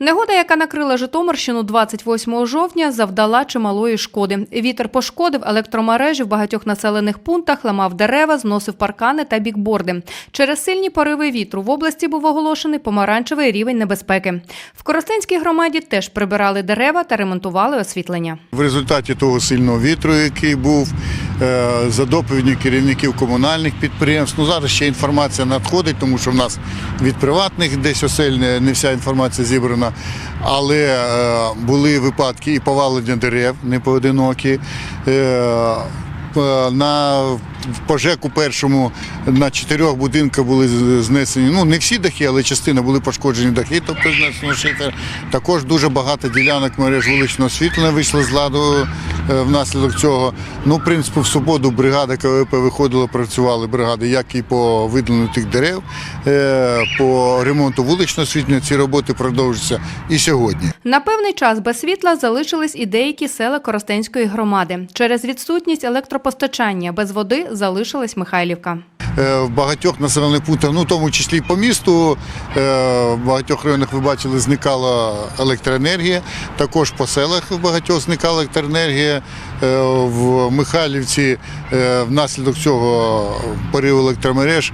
Негода, яка накрила Житомирщину 28 жовтня, завдала чималої шкоди. Вітер пошкодив електромережі в багатьох населених пунктах, ламав дерева, зносив паркани та бікборди. Через сильні пориви вітру в області був оголошений помаранчевий рівень небезпеки. В Коростенській громаді теж прибирали дерева та ремонтували освітлення. В результаті того сильного вітру, який був, е, за доповіддю керівників комунальних підприємств. Ну зараз ще інформація надходить, тому що в нас від приватних десь осель не не вся інформація зібрана. Але е, були випадки і повалення дерев непоодинокі. Е, на пожеку першому на чотирьох будинках були знесені, ну не всі дахи, але частина були пошкоджені дахи, тобто знесено шифер. Також дуже багато ділянок мереж вуличного освітлення вийшло з ладу е, внаслідок цього. Ну, в принципі, в суботу бригада КВП виходила, працювали бригади, як і по видаленню тих дерев, е, по ремонту вуличного освітлення. Ці роботи продовжуються і сьогодні. На певний час без світла залишились і деякі села Коростенської громади. Через відсутність електропостачання без води залишилась Михайлівка. Е, в багатьох населених пунктах, ну в тому числі і по місту, е, в багатьох районах ви бачили, зникала електроенергія. Також по селах в багатьох зникала електроенергія. Е, В Михайлівці внаслідок цього пориву електромереж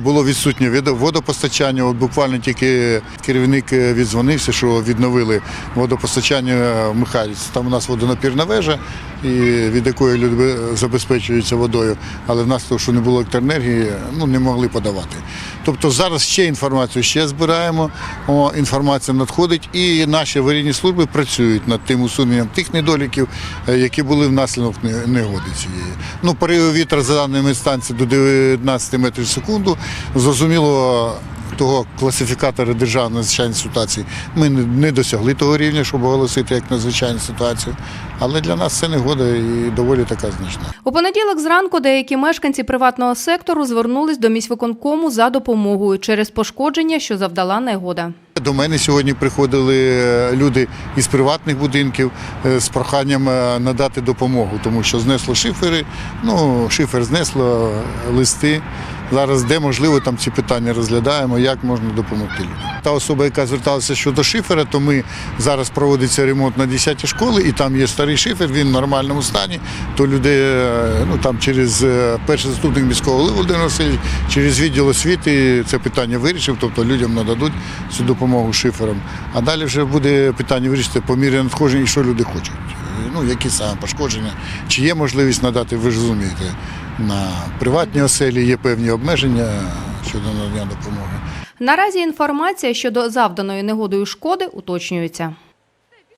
було відсутнє водопостачання. От буквально тільки керівник віддзвонився, що відновили водопостачання в Михайлівці. Там у нас водонапірна вежа, від якої люди забезпечуються водою, але внаслідок, що не було електроенергії, ну не могли подавати. Тобто зараз ще інформацію ще збираємо. О, інформація надходить, і наші аварійні служби працюють над тим усуненням тих недоліків, е, які були внаслідок негоди цієї. Ну, пориви вітра за даними станції до 19 метрів в секунду. Зрозуміло. Того класифікатора державної надзвичайної ситуації ми не досягли того рівня, щоб оголосити як надзвичайну ситуацію. Але для нас це негода і доволі така значна. У понеділок зранку деякі мешканці приватного сектору звернулись до міськвиконкому за допомогою через пошкодження, що завдала негода. До мене сьогодні приходили е, люди із приватних будинків е, з проханням е, надати допомогу, тому що знесло шифери, ну шифер знесло листи. Зараз де можливо там ці питання розглядаємо, як можна допомогти людям. Та особа, яка зверталася щодо шифера, то ми зараз проводиться ремонт на 10 школи, і там є старий шифер, він в нормальному стані. То люди е, ну там через е, перший заступник міського голови Володимир Васильович, через відділ освіти це питання вирішив, тобто людям нададуть цю допомогу шиферам. А далі вже буде питання вирішити по мірі надходження і що люди хочуть. Е, Ну, які саме пошкодження, чи є можливість надати, ви ж розумієте, на приватні оселі є певні обмеження щодо надання допомоги. Наразі інформація щодо завданої негодою шкоди уточнюється.